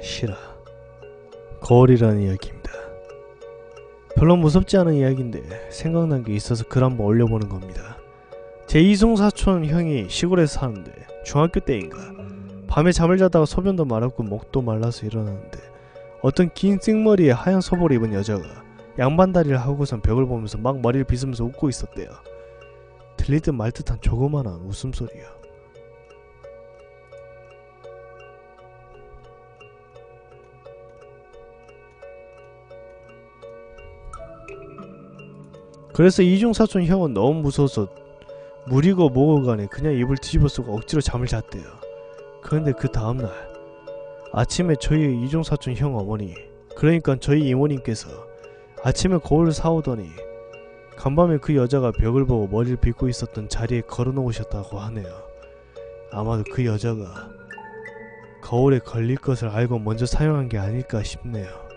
실화 거울이라는 이야기입니다. 별로 무섭지 않은 이야기인데 생각난 게 있어서 글 한번 올려보는 겁니다. 제 이송 사촌 형이 시골에 서 사는데 중학교 때인가 밤에 잠을 자다가 소변도 마렵고 목도 말라서 일어났는데 어떤 긴 생머리에 하얀 소복을 입은 여자가 양반다리를 하고선 벽을 보면서 막 머리를 빗으면서 웃고 있었대요. 들리듯 말듯한 조그만한 웃음소리요. 그래서 이중사촌 형은 너무 무서워서 물이고 뭐고 간에 그냥 입을 뒤집어 쓰고 억지로 잠을 잤대요. 그런데 그 다음날 아침에 저희 이중사촌 형 어머니 그러니까 저희 이모님께서 아침에 거울을 사오더니 간밤에 그 여자가 벽을 보고 머리를 빗고 있었던 자리에 걸어놓으셨다고 하네요. 아마도 그 여자가 거울에 걸릴 것을 알고 먼저 사용한 게 아닐까 싶네요.